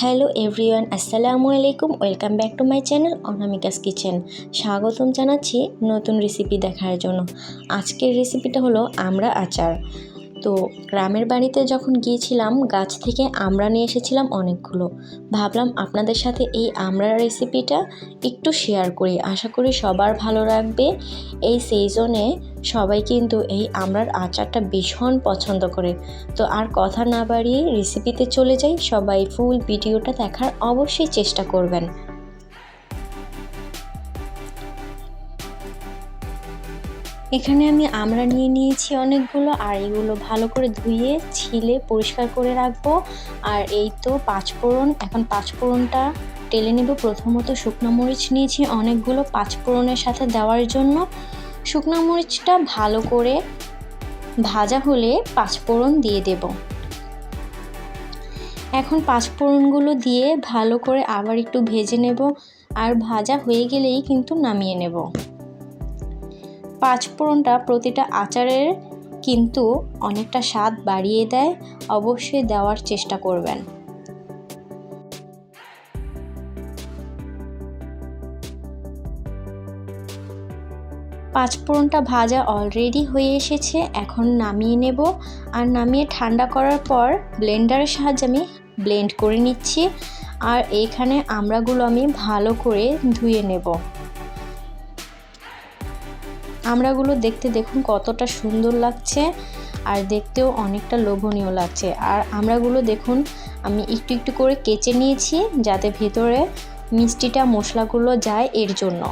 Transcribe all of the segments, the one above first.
Hello everyone, আসসালামু আলাইকুম। Welcome back to my channel Anamika's kitchen. স্বাগতম জানাচ্ছি নতুন রেসিপি দেখার জন্য। আজকের রেসিপিটা হলো আমরা আচার। তো গ্রামের বাড়িতে যখন গিয়েছিলাম, গাছ থেকে আমরা নিয়ে এসেছিলাম অনেকগুলো। ভাবলাম আপনাদের সাথে এই আমরা রেসিপিটা একটু শেয়ার করি। আশা করি সবার ভালো লাগবে। এই সিজনে সবাই কিন্তু এই আমড়ার আচারটা ভীষণ পছন্দ করে। তো আর কথা না বাড়িয়ে রেসিপিতে চলে যাই। সবাই ফুল ভিডিওটা দেখার অবশ্যই চেষ্টা করবেন। এখানে আমি আমরা নিয়ে নিয়েছি অনেকগুলো, আর এগুলো ভালো করে ধুয়ে, ছিলে, পরিষ্কার করে রাখব। আর এই তো পাঁচফোড়ন এখন পাঁচফোড়নটা টেলে নেব। প্রথমত শুকনো মরিচ নিয়েছি অনেকগুলো পাঁচফোড়নের সাথে দেওয়ার জন্য। শুকনো মরিচটা ভালো করে ভাজা হলে পাঁচফোড়ন দিয়ে দেব। এখন পাঁচফোড়নগুলো দিয়ে ভালো করে আবার একটু ভেজে নেব। আর ভাজা হয়ে গেলেই কিন্তু নামিয়ে নেব। পাঁচফোড়নটা প্রতিটা আচারের কিন্তু অনেকটা স্বাদ বাড়িয়ে দেয়, অবশ্যই দেওয়ার চেষ্টা করবেন। পাঁচফোড়নটা ভাজা অলরেডি হয়ে এসেছে, এখন নামিয়ে নেব। আর নামিয়ে ঠান্ডা করার পর ব্লেন্ডারের সাহায্যে আমি ব্লেন্ড করে নিচ্ছি। আর এখানে আমড়াগুলো আমি ভালো করে ধুয়ে নেব। আমড়াগুলো দেখতে দেখুন কতটা সুন্দর লাগছে আর দেখতেও অনেকটা লোভনীয় লাগছে। আর আমড়াগুলো দেখুন, আমি একটু একটু করে কেচে নিয়েছি যাতে ভেতরে মিষ্টিটা, মশলাগুলো যায় এর জন্য।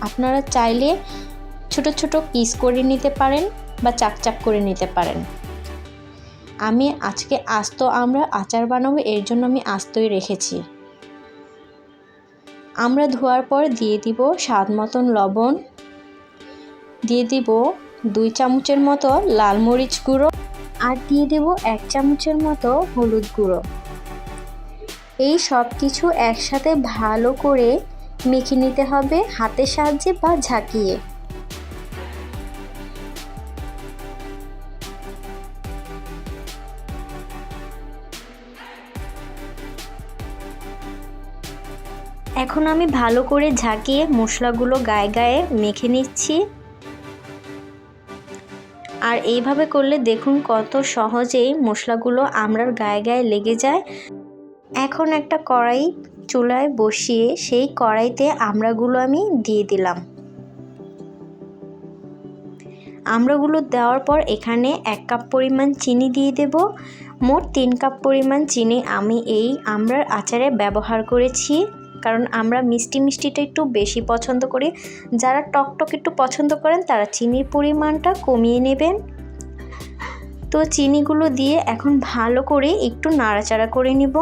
আপনারা চাইলে ছোট ছোট পিস করে নিতে পারেন বা চাকচাক করে নিতে পারেন। আমি আজকে আস্ত আমরা আচার বানাবো, এর জন্য আমি আস্তই রেখেছি। আমরা ধোয়ার পর দিয়ে দিব স্বাদ মতন লবণ দিয়ে দিব দুই চামচের মতো লাল মরিচ গুঁড়ো আর দিয়ে দেব এক চামচের মতো হলুদ গুঁড়ো। এই সব কিছু একসাথে ভালো করে মেখে নিতে হবে হাতের সাহায্যে বা ঝাঁকিয়ে। এখন আমি ভালো করে ঝাঁকিয়ে মশলাগুলো গায়ে গায়ে মেখে নিচ্ছি। আর এইভাবে করলে দেখুন কত সহজেই মশলাগুলো আমরার গায়ে গায়ে লেগে যায়। এখন একটা কড়াই চুলায় বসিয়ে সেই কড়াইতে আমড়াগুলো আমি দিয়ে দিলাম। আমড়াগুলো দেওয়ার পর এখানে এক কাপ পরিমাণ চিনি দিয়ে দেব। মোট তিন কাপ পরিমাণ চিনি আমি এই আমড়ার আচারে ব্যবহার করেছি। কারণ আমরা মিষ্টি মিষ্টিটা একটু বেশি পছন্দ করি। যারা টক টক একটু পছন্দ করেন, তারা চিনির পরিমাণটা কমিয়ে নেবেন। তো চিনিগুলো দিয়ে এখন ভালো করে একটু নাড়াচাড়া করে নিব।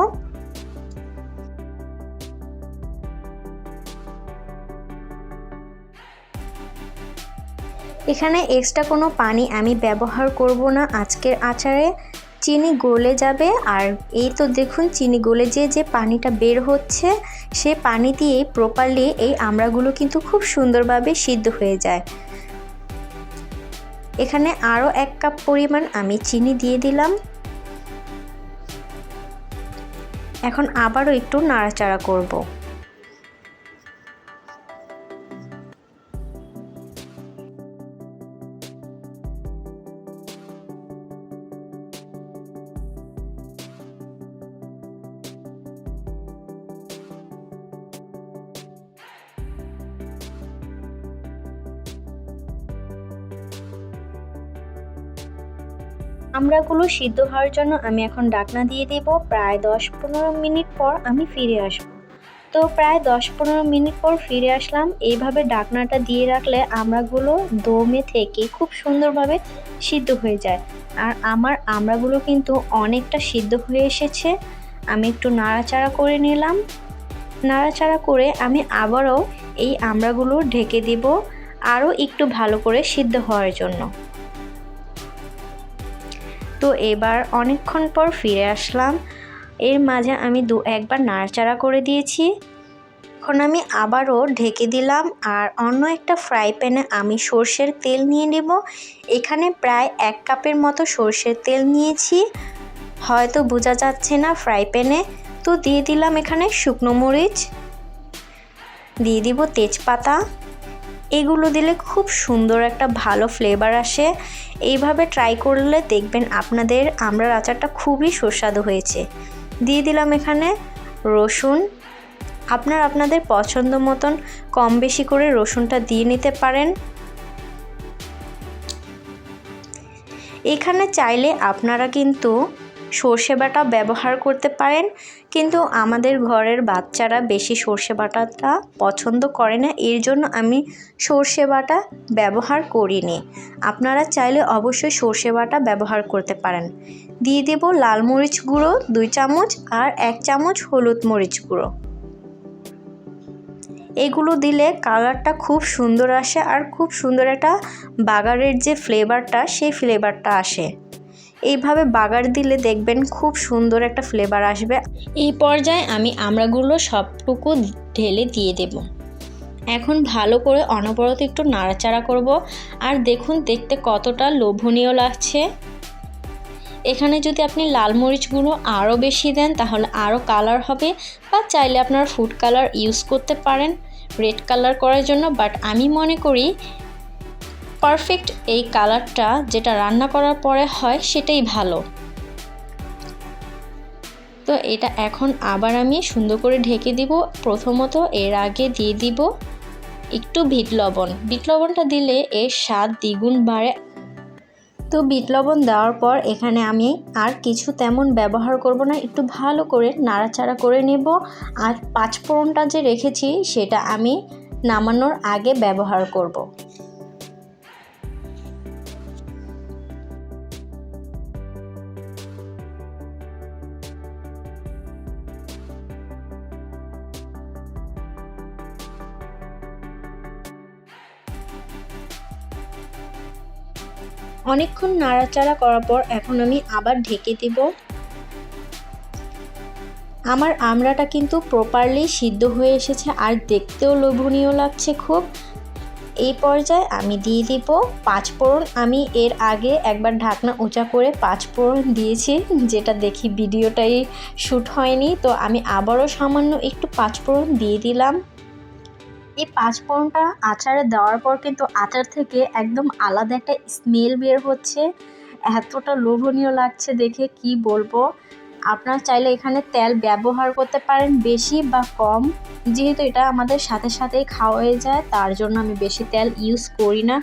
এখানে এক্সট্রা কোনো পানি আমি ব্যবহার করব না আজকের আচারে। চিনি গলে যাবে, আর এই তো দেখুন, চিনি গলে যে যে পানিটা বের হচ্ছে। সে পানি দিয়ে প্রপারলি এই আমড়াগুলো কিন্তু খুব সুন্দরভাবে সিদ্ধ হয়ে যায়। এখানে আরও এক কাপ পরিমাণ আমি চিনি দিয়ে দিলাম। এখন আবারও একটু নাড়াচাড়া করব। আমড়াগুলো সিদ্ধ হওয়ার জন্য আমি এখন ডাকনা দিয়ে দেব। প্রায় দশ পনেরো মিনিট পর আমি ফিরে আসব। তো প্রায় দশ পনেরো মিনিট পর ফিরে আসলাম। এইভাবে ডাকনাটা দিয়ে রাখলে আমড়াগুলো দমে থেকে খুব সুন্দরভাবে সিদ্ধ হয়ে যায়। আর আমার আমড়াগুলো কিন্তু অনেকটা সিদ্ধ হয়ে এসেছে। আমি একটু নাড়াচাড়া করে নিলাম। নাড়াচাড়া করে আমি আবারও এই আমড়াগুলো ঢেকে দেব। আরও একটু ভালো করে সিদ্ধ হওয়ার জন্য। তো এবার অনেকক্ষণ পর ফিরে আসলাম। এর মাঝে আমি দু একবার নাড়াচাড়া করে দিয়েছি। এখন আমি আবারও ঢেকে দিলাম আর অন্য একটা ফ্রাই প্যানে আমি সর্ষের তেল নিয়ে নেব। এখানে প্রায় এক কাপের মতো সর্ষের তেল নিয়েছি। হয়তো বোঝা যাচ্ছে না ফ্রাই প্যানে। তো দিয়ে দিলাম এখানে শুকনো মরিচ। দিয়ে দিব তেজপাতা। এগুলো দিলে খুব সুন্দর একটা ভালো ফ্লেভার আসে। এইভাবে ট্রাই করলে দেখবেন আপনাদের আমড়ার আচারটা খুবই সুস্বাদু হয়েছে। দিয়ে দিলাম এখানে রসুন। আপনার আপনাদের পছন্দ মতন কম বেশি করে রসুনটা দিয়ে নিতে পারেন। এখানে চাইলে আপনারা কিন্তু সর্ষে বাটা ব্যবহার করতে পারেন, কিন্তু আমাদের ঘরের বাচ্চারা বেশি সর্ষে বাটাটা পছন্দ করে না, এর জন্য আমি সর্ষে বাটা ব্যবহার করিনি। আপনারা চাইলে অবশ্যই সর্ষে বাটা ব্যবহার করতে পারেন। দিয়ে দেব লাল মরিচ গুঁড়ো, দুই চামচ, আর এক চামচ হলুদ মরিচ গুঁড়ো। এগুলো দিলে কালারটা খুব সুন্দর আসে, আর খুব সুন্দর একটা বাগারের যে ফ্লেভারটা সেই ফ্লেভারটা আসে। এইভাবে বাগার দিলে দেখবেন খুব সুন্দর একটা ফ্লেভার আসবে। এই পর্যায়ে আমি আমড়াগুলো সবটুকু ঢেলে দিয়ে দেব। এখন ভালো করে অনবরত একটু নাড়াচাড়া করব আর দেখুন দেখতে কতটা লোভনীয় লাগছে। এখানে যদি আপনি লাল মরিচ গুঁড়ো আরও বেশি দেন তাহলে আরও কালার হবে বা চাইলে আপনারা ফুড কালার ইউজ করতে পারেন। রেড কালার করার জন্য বাট আমি মনে করি পারফেক্ট এই কালারটা যেটা রান্না করার পরে হয় সেটাই ভালো। তো এটা এখন আবার আমি সুন্দর করে ঢেকে দিব। প্রথমত এর আগে দিয়ে দিব একটু বিট লবণ। বিট লবণটা দিলে এর স্বাদ দ্বিগুণ বাড়ে। তো বিট লবণ দেওয়ার পর এখানে আমি আর কিছু তেমন ব্যবহার করব না, একটু ভালো করে নাড়াচাড়া করে নেব। আর পাঁচফোড়নটা যে রেখেছি সেটা আমি নামানোর আগে ব্যবহার করব। অনেকক্ষণ নাড়াচাড়া করার পর এখন আমি আবার ঢেকে দিব। আমার আমড়াটা কিন্তু প্রপারলি সিদ্ধ হয়ে এসেছে আর দেখতেও লোভনীয় লাগছে খুব। এই পর্যায়ে আমি দিয়ে দিব পাঁচ ফোড়ন। আমি এর আগে একবার ঢাকনা উঁচা করে পাঁচ ফোড়ন দিয়েছি, যেটা দেখি ভিডিওটাই শ্যুট হয়নি। তো আমি আবারও সামান্য একটু পাঁচ ফোড়ন দিয়ে দিলাম। এই পাঁচফোড়নটা আচারে দেওয়ার পর কিন্তু আচার থেকে একদম আলাদা একটা স্মেল বের হচ্ছে। এতটা লোভনীয় লাগছে দেখে, কি বলব? আপনার চাইলে এখানে তেল ব্যবহার করতে পারেন বেশি বা কম। যেহেতু এটা আমাদের সাথে সাথেই খাওয়া হয়ে যায়, তার জন্য আমি বেশি তেল ইউজ করি না।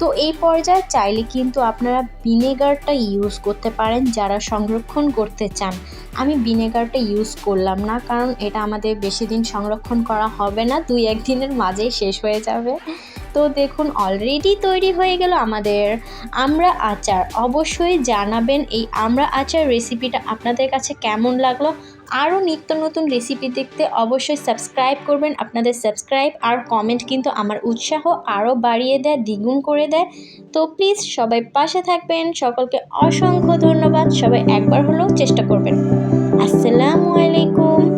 তো এই পর্যায়ে চাইলে কিন্তু আপনারা ভিনেগারটা ইউজ করতে পারেন যারা সংরক্ষণ করতে চান। আমি ভিনেগারটা ইউজ করলাম না, কারণ এটা আমাদের বেশি দিন সংরক্ষণ করা হবে না, দুই একদিনের মাঝেই শেষ হয়ে যাবে। তো দেখুন অলরেডি তৈরি হয়ে গেল আমাদের আমরা আচার। অবশ্যই জানাবেন এই আমরা আচার রেসিপিটা আপনাদের কাছে কেমন লাগল? আরও নিত্য নতুন রেসিপি দেখতে অবশ্যই সাবস্ক্রাইব করবেন। আপনাদের সাবস্ক্রাইব আর কমেন্ট কিন্তু আমার উৎসাহ আরও বাড়িয়ে দেয়, দ্বিগুণ করে দেয়। তো প্লিজ সবাই পাশে থাকবেন। সকলকে অসংখ্য ধন্যবাদ। সবাই একবার হলেও চেষ্টা করবেন। আসসালামু আলাইকুম।